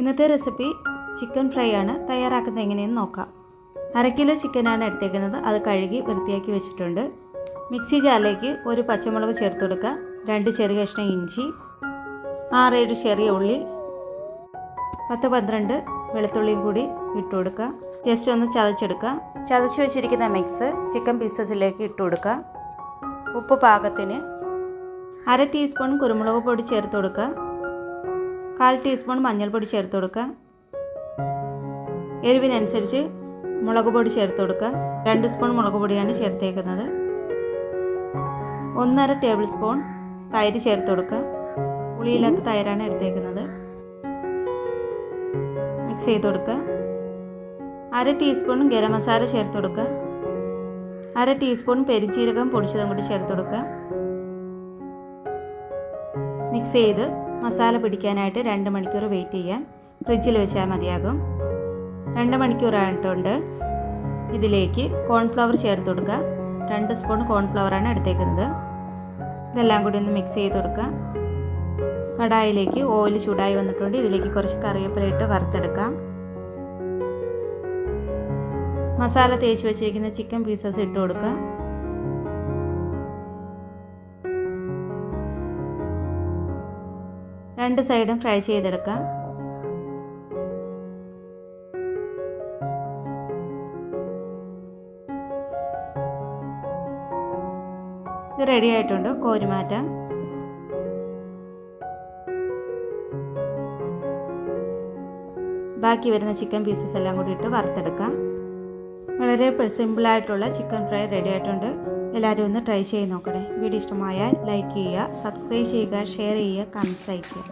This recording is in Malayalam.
ഇന്നത്തെ റെസിപ്പി ചിക്കൻ ഫ്രൈ ആണ് തയ്യാറാക്കുന്നത് എങ്ങനെയെന്ന് നോക്കാം. അര കിലോ ചിക്കനാണ് എടുത്തേക്കുന്നത്. അത് കഴുകി വൃത്തിയാക്കി വെച്ചിട്ടുണ്ട്. മിക്സി ജാറിലേക്ക് ഒരു പച്ചമുളക് ചേർത്ത് കൊടുക്കുക. രണ്ട് ചെറിയ കഷ്ണം ഇഞ്ചി ആറേഴ് ചെറിയ ഉള്ളി പത്ത് പന്ത്രണ്ട് വെളുത്തുള്ളിയും കൂടി ഇട്ട് കൊടുക്കുക. ജസ്റ്റ് ഒന്ന് ചതച്ചെടുക്കുക. ചതച്ച് വെച്ചിരിക്കുന്ന മിക്സ് ചിക്കൻ പീസസിലേക്ക് ഇട്ട് കൊടുക്കുക. ഉപ്പ് പാകത്തിന് അര ടീസ്പൂൺ കുരുമുളക് പൊടി ചേർത്ത് കൊടുക്കുക. കാൽ ടീസ്പൂൺ മഞ്ഞൾപ്പൊടി ചേർത്ത് കൊടുക്കുക. എരിവിനനുസരിച്ച് മുളക് പൊടി ചേർത്ത് കൊടുക്കുക. രണ്ട് സ്പൂൺ മുളക് പൊടിയാണ് ചേർത്തേക്കുന്നത്. ഒന്നര ടേബിൾ സ്പൂൺ തൈര് ചേർത്ത് കൊടുക്കുക. പുളിയില്ലാത്ത തൈരാണ് എടുത്തേക്കുന്നത്. മിക്സ് ചെയ്ത് കൊടുക്കുക. അര ടീസ്പൂൺ ഗരം മസാല ചേർത്ത് കൊടുക്കുക. അര ടീസ്പൂൺ പെരിഞ്ചീരകം പൊടിച്ചതും കൂടി ചേർത്ത് കൊടുക്കുക. മിക്സ് ചെയ്ത് മസാല പിടിക്കാനായിട്ട് രണ്ട് മണിക്കൂർ വെയിറ്റ് ചെയ്യാൻ ഫ്രിഡ്ജിൽ വെച്ചാൽ മതിയാകും. രണ്ട് മണിക്കൂറായിട്ടുണ്ട് ഇതിലേക്ക് കോൺഫ്ലവർ ചേർത്ത് കൊടുക്കുക. രണ്ട് സ്പൂൺ കോൺഫ്ലവറാണ് എടുത്തേക്കുന്നത്. ഇതെല്ലാം കൂടി ഒന്ന് മിക്സ് ചെയ്ത് കൊടുക്കുക. കടായിലേക്ക് ഓയിൽ ചൂടായി വന്നിട്ടുണ്ട്. ഇതിലേക്ക് കുറച്ച് കറിവേപ്പില ഇട്ട് വറുത്തെടുക്കാം. മസാല തേച്ച് വെച്ചിരിക്കുന്ന ചിക്കൻ പീസസ് ഇട്ട് കൊടുക്കുക. രണ്ട് സൈഡും ഫ്രൈ ചെയ്തെടുക്കാം. ഇത് റെഡി ആയിട്ടുണ്ട്. കോരി മാറ്റാം. ബാക്കി വരുന്ന ചിക്കൻ പീസസ് എല്ലാം കൂടി ഇട്ട് വറുത്തെടുക്കാം. വളരെ സിമ്പിളായിട്ടുള്ള ചിക്കൻ ഫ്രൈ റെഡി ആയിട്ടുണ്ട്. എല്ലാവരും ഒന്ന് ട്രൈ ചെയ്ത് നോക്കണേ. വീഡിയോ ഇഷ്ടമായാൽ ലൈക്ക് ചെയ്യുക സബ്സ്ക്രൈബ് ചെയ്യുക ഷെയർ ചെയ്യുക കമൻസ് അയയ്ക്കുക.